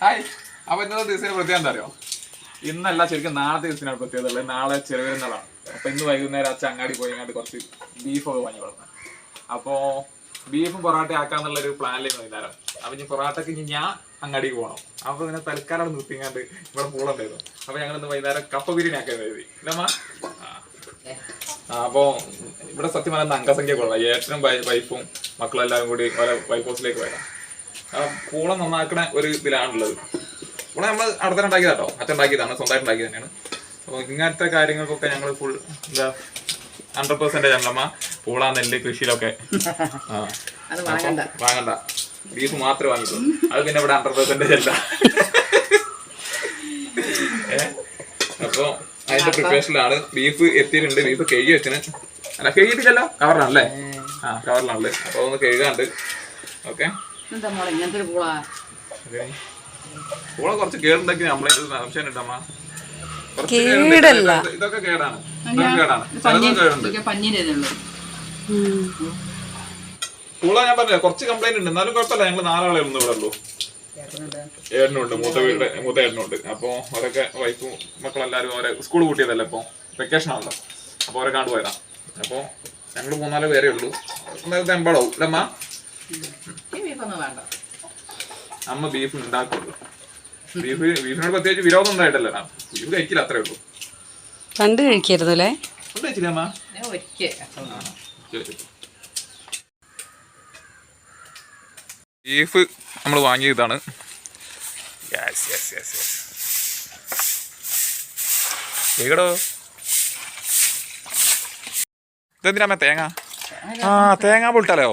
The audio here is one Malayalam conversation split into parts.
ഹായ്. അപ്പൊ ഇന്നത്തെ ദിവസത്തിന് പ്രത്യേകം എന്താ അറിയോ? ഇന്നല്ല ശരിക്കും നാളെ ദിവസത്തിനാണ് പ്രത്യേകത ഉള്ളത്. നാളെ ചെറുപെരുന്നാളാണ് അപ്പൊ ഇന്ന് വൈകുന്നേരം അച്ഛൻ അങ്ങാടി പോയി അങ്ങോട്ട് കുറച്ച് ബീഫൊക്കെ വാങ്ങി വളർന്നത് അപ്പോ ബീഫും പൊറാട്ട ആക്കാന്നുള്ള ഒരു പ്ലാനിലേക്ക് വൈകുന്നേരം. അപ്പൊ ഇനി പൊറാട്ടക്ക് ഇനി ഞാൻ അങ്ങാടിക്ക് പോകണം അപ്പൊ ഇതിനെ തൽക്കാലം നിർത്തിങ്ങാണ്ട് ഇവിടെ പൂളുണ്ടായിരുന്നു അപ്പൊ ഞങ്ങൾ ഇന്ന് വൈകുന്നേരം കപ്പ ബിരിയാണി ആക്കാൻ കരുതി. ഇല്ലമ്മ ആ. അപ്പോ ഇവിടെ സത്യം പറയുന്ന അംഗസംഖ്യ കൊള്ളാം. ഏട്ടനും വൈഫും മക്കളെല്ലാവരും കൂടി ഓരോ വൈഫ് ഹൗസിലേക്ക് വരാം. പൂള നന്നാക്കണ ഒരു ഇതിലാണുള്ളത്. ഇവിടെ നമ്മൾ അടുത്ത ഉണ്ടാക്കിയതാട്ടോ അച്ഛൻ ഉണ്ടാക്കിയതാണ് സ്വന്തമായിട്ട് ഉണ്ടാക്കിയത് തന്നെയാണ്. അപ്പോൾ ഇങ്ങനത്തെ കാര്യങ്ങൾക്കൊക്കെ ഞങ്ങൾ ഫുൾ എന്താ ഹൺഡ്രഡ് പെർസെന്റേജ് ഞങ്ങളമ്മ പൂള നെല്ല് കൃഷിയിലൊക്കെ. വാങ്ങണ്ട. ബീഫ് മാത്രമേ വാങ്ങിയിട്ടുള്ളൂ. അത് പിന്നെ ഇവിടെ ഹൺഡ്രഡ് പെർസെന്റേജ് അല്ല. അപ്പോൾ അപ്പൊ അതിന്റെ പ്രിപ്പറേഷനിലാണ് ബീഫ് എത്തിയിട്ടുണ്ട്. ബീഫ് കഴുകി വെച്ചിന്. അല്ല കഴുകിയിട്ടില്ലല്ലോ. കവറിലാണല്ലേ? ആ കവറിലാണല്ലേ അപ്പൊ ഒന്ന് കഴുകാണ്ട്. ഓക്കെ. എന്താ മോളെ ഇങ്ങനത്തെ ഒരു പൂളാ? പൂള കുറച്ച് കേടുണ്ടാക്കി നമ്മളെ ഉണ്ടമ്മ കുറച്ച് കേടല്ല. ഇതൊക്കെ കേടാണ്. പൂള ഞാൻ പറഞ്ഞില്ല കുറച്ച് കംപ്ലൈന്റ് ഉണ്ട്. എന്നാലും കുഴപ്പമില്ല ഞങ്ങൾ നാലാളെ ഒന്നും ഇവിടെ ഉള്ളൂ. ഏട്ടനുണ്ട് മൂത്ത വീട് മൂത്ത ഏട്ടനുണ്ട്. അപ്പൊ അവരൊക്കെ വൈഫും മക്കളെല്ലാരും അവരെ സ്കൂൾ കൂട്ടിയതല്ലേ ഇപ്പൊ വെക്കേഷൻ ആണല്ലോ. അപ്പൊ അവരെ കാണു അപ്പൊ ഞങ്ങൾ മൂന്നാൽ പേരേ ഉള്ളൂ. അന്നേരത്തെ എമ്പാടാവും അല്ലമ്മ ബീഫൊന്നും വേണ്ട. അമ്മ ബീഫ് ഉണ്ടാക്കുള്ളൂ. ബീഫ് ബീഫിനോട് പ്രത്യേകിച്ച് വിരോധം ഉണ്ടായിട്ടല്ല. ബീഫ് കഴിക്കില്ല അത്രേ ഉള്ളൂ. പണ്ട് കഴിക്കായിരുന്നു അല്ലേ ഫുഡ് കഴിച്ചില്ലേ അമ്മ? ബീഫ് നമ്മൾ വാങ്ങിയതാണ് യെസ് യെസ് യെസ് യെസ് കേടോ ഇതെന്തിനാ തേങ്ങ? ആ തേങ്ങാ പൊട്ടാലോ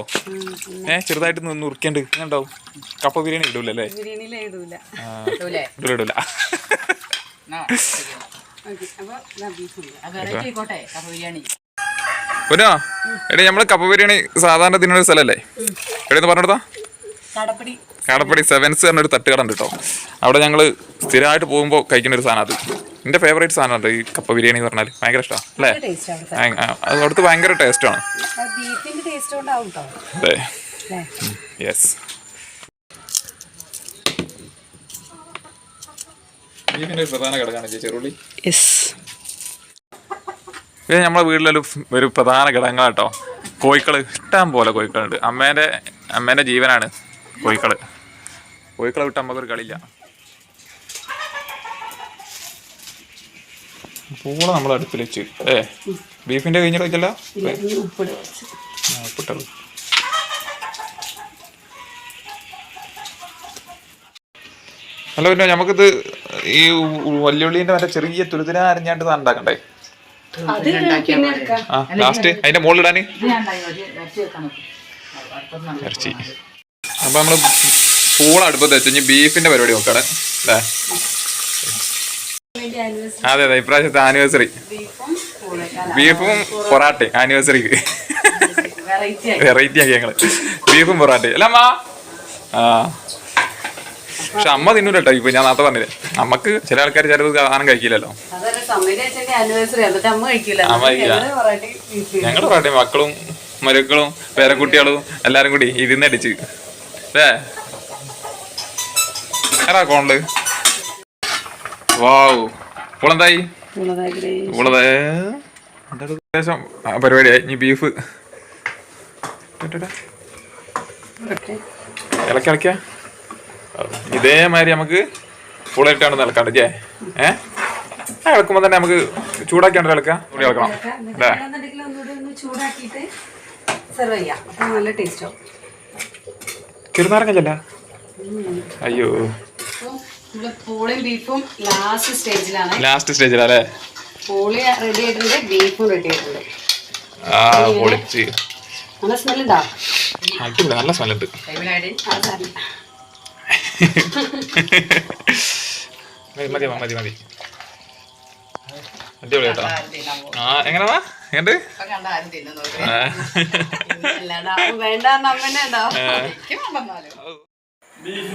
ഏ ചെറുതായിട്ട് നിന്ന് നുറുക്കേണ്ട ഉണ്ടാവും കപ്പ ബിരിയാണി ഇടൂല. ഇടൂലേ? ഇടൂല. പൊന്നോ? എടേ നമ്മൾ കപ്പ ബിരിയാണി സാധാരണ തിന്നുന്ന സ്ഥലല്ലേ? എടേന്ന് പറഞ്ഞെടുത്താ? കടപ്പടി. കാടപ്പടി സെവൻസ് പറഞ്ഞൊരു തട്ടുകട ഉണ്ട് കേട്ടോ. അവിടെ ഞങ്ങൾ സ്ഥിരമായിട്ട് പോകുമ്പോൾ കഴിക്കുന്ന ഒരു സാധനം അത്. എന്റെ ഫേവറേറ്റ് സാധനമുണ്ട് ഈ കപ്പ ബിരിയാണി എന്ന് പറഞ്ഞാൽ ഭയങ്കര ഇഷ്ടമാണ് അല്ലേ? ടേസ്റ്റ് അവിടുത്തെ ഭയ- ആ, അത് ഭയങ്കര ടേസ്റ്റാണ് ആണ്. കേട്ടോ അതെ. യെസ് ബീഫിന്റെ പ്രധാന ഘടകമാണ് ചേച്ചി ചെറുള്ളി? യെസ് ഇത് നമ്മളെ വീട്ടിലൊരു ഒരു പ്രധാന ഘടകങ്ങളാട്ടോ കോഴിക്കൾ ഇഷ്ടം പോലെ കോഴിക്കളുണ്ട്. അമ്മേന്റെ അമ്മേന്റെ ജീവനാണ് കോഴിക്കൾ കോഴിക്കളെ വിട്ട് നമുക്കൊരു കളിയില്ല. പൂള നമ്മൾ അടുപ്പിൽ വെച്ച് ഏ ബീഫിന്റെ കഴിഞ്ഞിട്ട് വെച്ചല്ല? ഉപ്പിട് ഉപ്പിട്ടത് അല്ല പിന്നെ നമുക്കിത് ഈ വല്യുള്ളീന്റെ മറ്റേ ചെറിയ തുരുതിന അരിഞ്ഞാണ്ട് ഉണ്ടാക്കണ്ടേ? ആ ലാസ്റ്റ് അതിന്റെ മുകളിലിടാൻ ഇറച്ചി അപ്പൊ നമ്മൾ പൂള അടുപ്പത്ത് വെച്ച് ഇനി ബീഫിന്റെ പരിപാടി നോക്കാണ്. അല്ലേ? അതെ അതെ ഇപ്രാവശ്യത്തെ ആനിവേഴ്സറി ബീഫും പൊറാട്ടയും ആനിവേഴ്സറിക്ക് വെറൈറ്റി ആക്കി ഞങ്ങൾ. ബീഫും പൊറാട്ടയും. അല്ല അമ്മ. ആ. പക്ഷെ അമ്മ തിന്നൂല കേട്ടോ ഇപ്പൊ ഞാൻ നേരത്തെ പറഞ്ഞില്ലേ. നമുക്ക് ചില ആൾക്കാർ ചില സാധനം കഴിക്കില്ലല്ലോ. അമ്മ കഴിക്കില്ല. ഞങ്ങളുടെ പൊറാട്ടയും മക്കളും മരുക്കളും പേരക്കുട്ടികളും എല്ലാരും കൂടി ഇതിന്ന് അടിച്ച്. അല്ലേ? ആരാ കോണ്ട് വാവ് ഏകദേശം ആ പരിപാടിയായി ഇനി ബീഫ് ഇളക്കിളക്ക ഇളക്കി ഇളക്കിയ ഇതേമാതിരി നമുക്ക് പുളയിട്ടാണ് ഇളക്കാണ്ട് ജേ ഏ? ഇളക്കുമ്പോ ഇളക്കുമ്പോൾ തന്നെ നമുക്ക് ചൂടാക്കിയാണ്ട് ഇളക്കാം. കൂടി ഇളക്കണം. അല്ലേ ചെറുനാരങ്ങല്ല അയ്യോ. നമ്മൾ പൂളിയും ബീഫും ലാസ്റ്റ് സ്റ്റേജിലാണ് ലാസ്റ്റ് സ്റ്റേജിലല്ലേ പൂളി റെഡി ആയിട്ടുണ്ട് ബീഫും റെഡി ആയിട്ടുണ്ട്. ആ പൊളിച്ച് നല്ല സ്മെൽ ഉണ്ടാ അടിപൊളി നല്ല സ്മെല്ലുണ്ട് ടൈമിനായിട്ട് മതി മതി മതി അടിപൊളി കേട്ടോ. ആ എങ്ങനെയാ? അല്ലാണ്ട് വേണ്ട ね。